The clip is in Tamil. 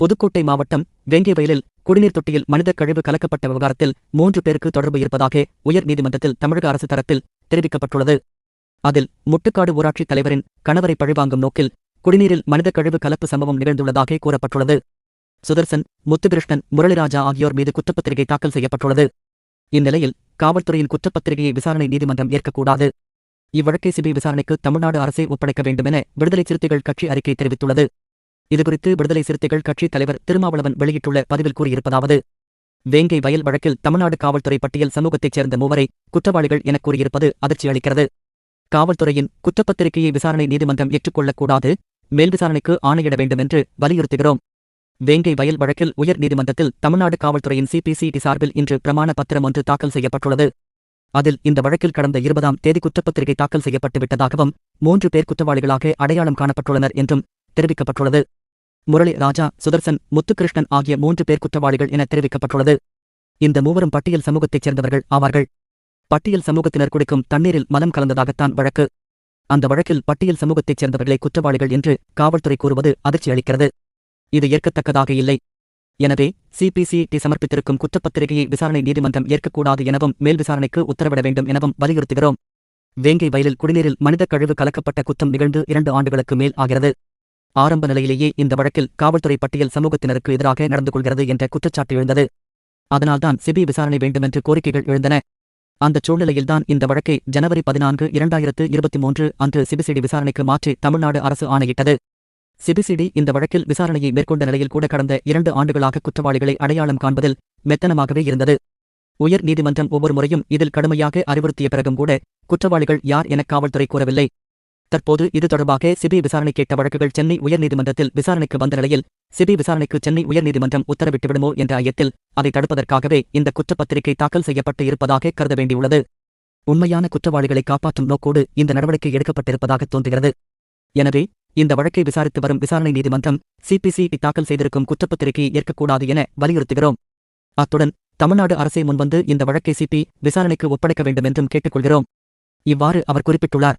புதுக்கோட்டை மாவட்டம் வெங்கிவயலில் குடிநீர் தொட்டியில் மனித கழிவு கலக்கப்பட்ட விவகாரத்தில் மூன்று பேருக்கு தொடர்பு இருப்பதாக உயர் நீதிமன்றத்தில் தமிழக அரசு தரப்பில் தெரிவிக்கப்பட்டுள்ளது. அதில் முட்டுக்காடு ஊராட்சி தலைவரின் கணவரை பழிவாங்கும் நோக்கில் குடிநீரில் மனித கழிவு கலப்பு சம்பவம் நிகழ்ந்துள்ளதாக கூறப்பட்டுள்ளது. சுதர்சன் முத்துகிருஷ்ணன் முரளிராஜா ஆகியோர் மீது குற்றப்பத்திரிகை தாக்கல் செய்யப்பட்டுள்ளது. இந்நிலையில் காவல்துறையின் குற்றப்பத்திரிகையை விசாரணை நீதிமன்றம் ஏற்கக்கூடாது. இவ்வழக்கை சிபிஐ விசாரணைக்கு தமிழ்நாடு அரசை ஒப்படைக்க வேண்டுமென விடுதலை சிறுத்தைகள் கட்சி அறிக்கை தெரிவித்துள்ளது. இதுகுறித்து விடுதலை சிறுத்தைகள் கட்சித் தலைவர் திருமாவளவன் வெளியிட்டுள்ள பதிவில் கூறியிருப்பதாவது வேங்கை வயல் வழக்கில் தமிழ்நாடு காவல்துறை பட்டியல் சமூகத்தைச் சேர்ந்த மூவரை குற்றவாளிகள் எனக் கூறியிருப்பது அதிர்ச்சி அளிக்கிறது காவல்துறையின் குற்றப்பத்திரிகையை விசாரணை நீதிமன்றம் ஏற்றுக்கொள்ளக்கூடாது மேல் விசாரணைக்கு ஆணையிட வேண்டும் என்று வலியுறுத்துகிறோம். வேங்கை வயல் வழக்கில் உயர் நீதிமன்றத்தில் தமிழ்நாடு காவல்துறையின் சிபிசிடி சார்பில் இன்று பிரமாண பத்திரம் ஒன்று தாக்கல் செய்யப்பட்டுள்ளது. அதில் இந்த வழக்கில் கடந்த இருபதாம் தேதி குற்றப்பத்திரிகை தாக்கல் செய்யப்பட்டு விட்டதாகவும் மூன்று பேர் குற்றவாளிகளாக அடையாளம் காணப்பட்டுள்ளனர் என்றும் தெரிவிக்கப்பட்டுள்ளது. முரளி ராஜா சுதர்சன் முத்துகிருஷ்ணன் ஆகிய மூன்று பேர் குற்றவாளிகள் என தெரிவிக்கப்பட்டுள்ளது. இந்த மூவரும் பட்டியல் சமூகத்தைச் சேர்ந்தவர்கள் ஆவார்கள். பட்டியல் சமூகத்தினர் குடிக்கும் தண்ணீரில் மலம் கலந்ததாகத்தான் வழக்கு. அந்த வழக்கில் பட்டியல் சமூகத்தைச் சேர்ந்தவர்களை குற்றவாளிகள் என்று காவல்துறை கூறுவது அதிர்ச்சி அளிக்கிறது. இது ஏற்கத்தக்கதாக இல்லை. எனவே சிபிசிடி சமர்ப்பித்திருக்கும் குற்றப்பத்திரிகையை விசாரணை நீதிமன்றம் ஏற்கக்கூடாது எனவும் மேல் விசாரணைக்கு உத்தரவிட வேண்டும் எனவும் வலியுறுத்துகிறோம். வேங்கை வயலில் குடிநீரில் மனித கழிவு கலக்கப்பட்ட குற்றம் நிகழ்ந்து இரண்டு ஆண்டுகளுக்கு மேல் ஆகிறது. ஆரம்ப நிலையிலேயே இந்த வழக்கில் காவல்துறை பட்டியல் சமூகத்தினருக்கு எதிராக நடந்து கொள்கிறது என்ற குற்றச்சாட்டு எழுந்தது. அதனால்தான் சிபி விசாரணை வேண்டுமென்று கோரிக்கைகள் எழுந்தன. அந்த சூழ்நிலையில்தான் இந்த வழக்கை ஜனவரி பதினான்கு இரண்டாயிரத்து இருபத்தி மூன்று அன்று சிபிசிடி விசாரணைக்கு மாற்றி தமிழ்நாடு அரசு ஆணையிட்டது. சிபிசிடி இந்த வழக்கில் விசாரணையை மேற்கொண்ட நிலையில் கூட கடந்த இரண்டு ஆண்டுகளாக குற்றவாளிகளை அடையாளம் காண்பதில் மெத்தனமாகவே இருந்தது. உயர் நீதிமன்றம் ஒவ்வொரு முறையும் இதில் கடுமையாக அறிவுறுத்திய பிறகும் கூட குற்றவாளிகள் யார் என காவல்துறை கூறவில்லை. தற்போது இது தொடர்பாக சிபி விசாரணை கேட்ட வழக்குகள் சென்னை உயர்நீதிமன்றத்தில் விசாரணைக்கு வந்த நிலையில் சிபி விசாரணைக்கு சென்னை உயர்நீதிமன்றம் உத்தரவிட்டுவிடுமோ என்ற ஐயத்தில் அதை தடுப்பதற்காகவே இந்த குற்றப்பத்திரிகை தாக்கல் செய்யப்பட்டு இருப்பதாக கருத வேண்டியுள்ளது. உண்மையான குற்றவாளிகளை காப்பாற்றும் நோக்கோடு இந்த நடவடிக்கை எடுக்கப்பட்டிருப்பதாக தோன்றுகிறது. எனவே இந்த வழக்கை விசாரித்து வரும் விசாரணை நீதிமன்றம் சிபிசிபி தாக்கல் செய்திருக்கும் குற்றப்பத்திரிகையை ஏற்கக்கூடாது என வலியுறுத்துகிறோம். அத்துடன் தமிழ்நாடு அரசை முன்வந்து இந்த வழக்கை சிபி விசாரணைக்கு ஒப்படைக்க வேண்டும் என்றும் கேட்டுக்கொள்கிறோம். இவ்வாறு அவர் குறிப்பிட்டுள்ளார்.